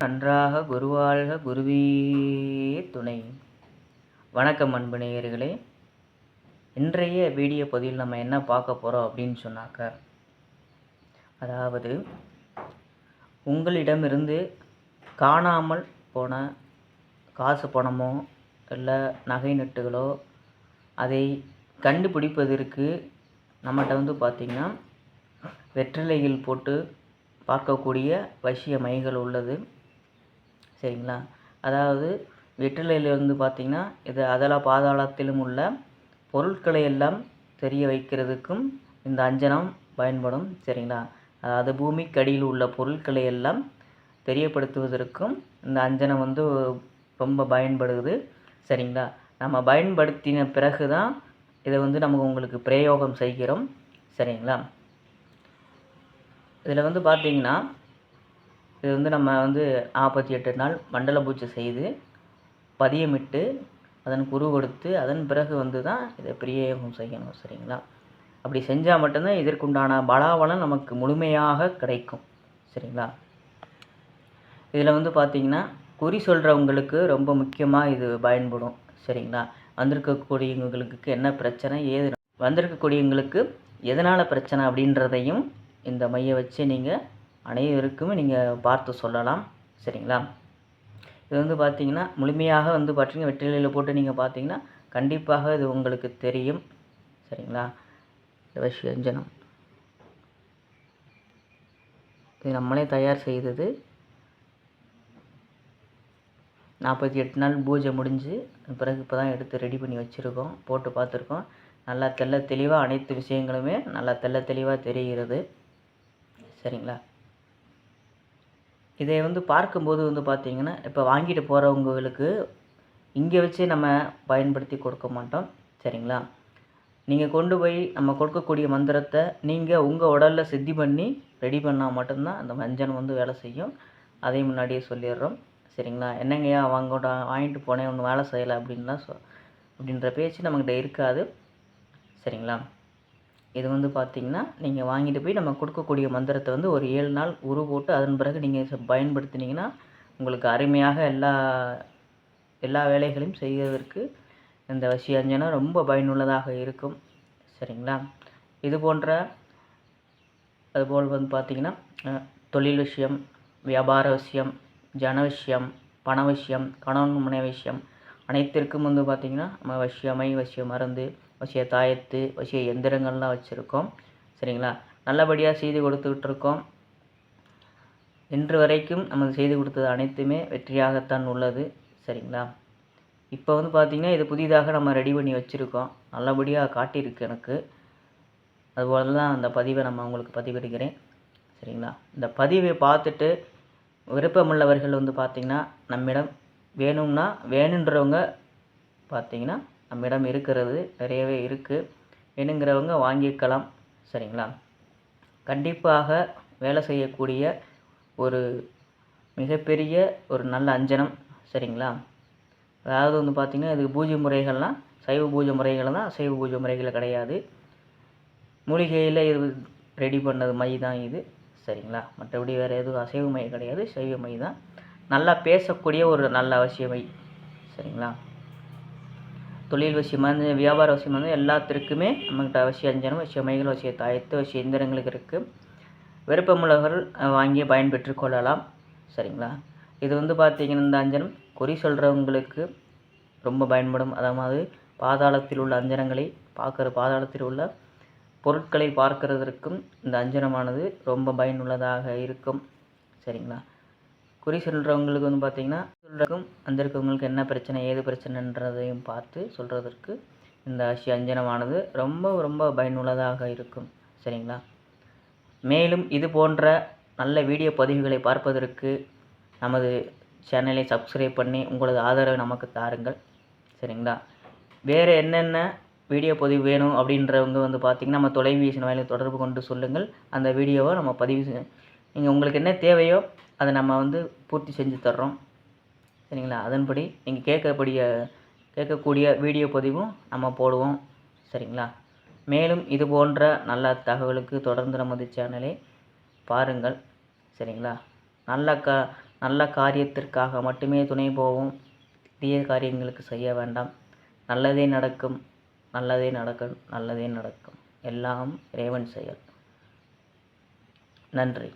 நன்றாக குருவாழ்க குருவே துணை. வணக்கம் அன்பு நேயர்களே. இன்றைய வீடியோ பதிவில் நம்ம என்ன பார்க்க போகிறோம் அப்படின்னு சொன்னாக்க அதாவது உங்களிடமிருந்து காணாமல் போன காசு பணமோ இல்லை நகை நட்டுகளோ அதை கண்டுபிடிப்பதற்கு நம்மகிட்ட வந்து பார்த்திங்கன்னா வெற்றிலையில் போட்டு பார்க்கக்கூடிய வசிய மைகள் உள்ளது. சரிங்களா? அதாவது வெற்றிலையில் வந்து பார்த்திங்கன்னா இது அதல பாதாளத்திலும் உள்ள பொருட்களை எல்லாம் தெரிய வைக்கிறதுக்கும் இந்த அஞ்சனம் பயன்படும் சரிங்களா? அதாவது பூமிக்கடியில் உள்ள பொருட்களை எல்லாம் தெரியப்படுத்துவதற்கும் இந்த அஞ்சனம் வந்து ரொம்ப பயன்படுது சரிங்களா? நம்ம பயன்படுத்தின பிறகு தான் இதை வந்து நம்ம உங்களுக்கு பிரயோகம் செய்கிறோம் சரிங்களா? இதில் வந்து பார்த்திங்கன்னா இது வந்து நம்ம வந்து நாற்பத்தி எட்டு நாள் மண்டல பூஜை செய்து பதியமிட்டு அதன் குரு கொடுத்து அதன் பிறகு வந்து தான் இதை பிரியோகம் செய்யணும் சரிங்களா? அப்படி செஞ்சால் மட்டும்தான் இதற்குண்டான பலாபலம் நமக்கு முழுமையாக கிடைக்கும் சரிங்களா? இதில் வந்து பார்த்திங்கன்னா குறி சொல்கிறவங்களுக்கு ரொம்ப முக்கியமாக இது பயன்படும் சரிங்களா? வந்திருக்கக்கூடியவங்களுக்கு என்ன பிரச்சனை ஏது வந்திருக்கக்கூடியவங்களுக்கு எதனால் பிரச்சனை அப்படின்றதையும் இந்த மைய வச்சு நீங்கள் அனைவருக்குமே நீங்கள் பார்த்து சொல்லலாம். சரிங்களா? இது வந்து பார்த்திங்கன்னா முழுமையாக வந்து பார்த்தீங்கன்னா வெற்றிலையில் போட்டு நீங்கள் பார்த்தீங்கன்னா கண்டிப்பாக இது உங்களுக்கு தெரியும். சரிங்களா? இந்த விஷயஞ்சனம் இது நம்மளே தயார் செய்தது. நாற்பத்தி எட்டு நாள் பூஜை முடிஞ்சு பிறகு இப்போ தான் எடுத்து ரெடி பண்ணி வச்சுருக்கோம். போட்டு பார்த்துருக்கோம் நல்லா தெள்ள தெளிவாக அனைத்து விஷயங்களுமே நல்லா தெள்ள தெளிவாக தெரிகிறது. சரிங்களா? இதை வந்து பார்க்கும்போது வந்து பார்த்திங்கன்னா இப்போ வாங்கிட்டு போகிறவங்களுக்கு இங்கே வச்சு நம்ம பயன்படுத்தி கொடுக்க மாட்டோம். சரிங்களா? நீங்கள் கொண்டு போய் நம்ம கொடுக்கக்கூடிய மந்திரத்தை நீங்கள் உங்கள் உடலில் சித்தி பண்ணி ரெடி பண்ணால் மட்டும்தான் அந்த மஞ்சள் வந்து வேலை செய்யும். அதையும் முன்னாடியே சொல்லிடுறோம். சரிங்களா? என்னங்கய்யா வாங்கோட வாங்கிட்டு போனேன் ஒன்றும் வேலை செய்யலை அப்படின்லாம் சொ அப்படின்ற பேச்சு நம்மக்கிட்ட இருக்காது. சரிங்களா? இது வந்து பார்த்திங்கன்னா நீங்கள் வாங்கிட்டு போய் நம்ம கொடுக்கக்கூடிய மந்திரத்தை வந்து ஒரு ஏழு நாள் உரு போட்டு அதன் பிறகு நீங்கள் பயன்படுத்தினீங்கன்னா உங்களுக்கு அருமையாக எல்லா எல்லா வேலைகளையும் செய்வதற்கு இந்த வசியஞ்சனம் ரொம்ப பயனுள்ளதாக இருக்கும். சரிங்களா? இது போன்ற அதுபோல் வந்து பார்த்திங்கன்னா தொழில் விஷயம் வியாபார விஷயம் ஜன விஷயம் பண விஷயம் கணவன் மனை விஷயம் அனைத்திற்கும் வந்து பார்த்திங்கன்னா நம்ம வசியமை வசிய மருந்து வசிய தாயத்து வசிய எந்திரங்கள்லாம் வச்சுருக்கோம். சரிங்களா? நல்லபடியாக செய்து கொடுத்துக்கிட்டு இருக்கோம் இன்று வரைக்கும் நம்ம செய்து கொடுத்தது அனைத்துமே வெற்றியாகத்தான் உள்ளது. சரிங்களா? இப்போ வந்து பார்த்திங்கன்னா இது புதிதாக நம்ம ரெடி பண்ணி வச்சுருக்கோம். நல்லபடியாக காட்டியிருக்கு எனக்கு. அதுபோல தான் அந்த பதிவை நம்ம உங்களுக்கு பதிவிடுகிறேன். சரிங்களா? இந்த பதிவை பார்த்துட்டு விருப்பமுள்ளவர்கள் வந்து பார்த்திங்கன்னா நம்மிடம் வேணும்னா வேணுன்றவங்க பார்த்திங்கன்னா நம்மிடம் இருக்கிறது நிறையவே இருக்குது வேணுங்கிறவங்க வாங்கிக்கலாம் சரிங்களா? கண்டிப்பாக வேலை செய்யக்கூடிய ஒரு மிகப்பெரிய ஒரு நல்ல அஞ்சனம் சரிங்களா? அதாவது வந்து பார்த்திங்கன்னா இதுக்கு பூஜை முறைகள்லாம் சைவ பூஜை முறைகள் தான் அசைவ பூஜை முறைகள் கிடையாது. மூலிகையில் இது ரெடி பண்ணது மை தான் இது சரிங்களா? மற்றபடி வேறு எதுவும் அசைவ மை கிடையாது சைவ மை தான். நல்லா பேசக்கூடிய ஒரு நல்ல அவசிய மை சரிங்களா? தொழில் விஷயமாக வியாபார விஷயமாக எல்லாத்திற்குமே நம்மகிட்ட அவசிய அஞ்சனம் விஷய மைகள் வசிய தாயத்து வசிய எந்திரங்களுக்கு இருக்குது விருப்பமுள்ளவர்கள் வாங்கி பயன்பெற்று கொள்ளலாம். சரிங்களா? இது வந்து பார்த்திங்கன்னா இந்த அஞ்சனம் குறி சொல்கிறவங்களுக்கு ரொம்ப பயன்படும். அதாவது பாதாளத்தில் உள்ள அஞ்சனங்களை பார்க்குற பாதாளத்தில் உள்ள பொருட்களை பார்க்கிறதற்கும் இந்த அஞ்சனமானது ரொம்ப பயனுள்ளதாக இருக்கும். சரிங்களா? குறி சொல்கிறவங்களுக்கு வந்து பார்த்திங்கன்னா சொல்கிறக்கும் அந்த இருக்கவங்களுக்கு என்ன பிரச்சனை ஏது பிரச்சனைன்றதையும் பார்த்து சொல்கிறதற்கு இந்த அசி அஞ்சனமானது ரொம்ப ரொம்ப பயனுள்ளதாக இருக்கும். சரிங்களா? மேலும் இது போன்ற நல்ல வீடியோ பதிவுகளை பார்ப்பதற்கு நமது சேனலை சப்ஸ்கிரைப் பண்ணி உங்களது ஆதரவை நமக்கு தாருங்கள். சரிங்களா? வேறு என்னென்ன வீடியோ பதிவு வேணும் அப்படின்றவங்க வந்து பார்த்திங்கன்னா நம்ம தொலைபேசி வாயிலில் தொடர்பு கொண்டு சொல்லுங்கள். அந்த வீடியோவை நம்ம பதிவு நீங்கள் உங்களுக்கு என்ன தேவையோ அதை நம்ம வந்து பூர்த்தி செஞ்சு தர்றோம். சரிங்களா? அதன்படி நீங்கள் கேட்கக்கூடிய கேட்கக்கூடிய வீடியோ பதிவும் நம்ம போடுவோம். சரிங்களா? மேலும் இது போன்ற நல்ல தகவலுக்கு தொடர்ந்து நமது சேனலை பாருங்கள். சரிங்களா? நல்ல க நல்ல காரியத்திற்காக மட்டுமே துணை போவோம். தீய காரியங்களுக்கு செய்ய வேண்டாம். நல்லதே நடக்கும் நல்லதே நடக்கும் நல்லதே நடக்கும். எல்லாம் இறைவன் செயல். நன்றி.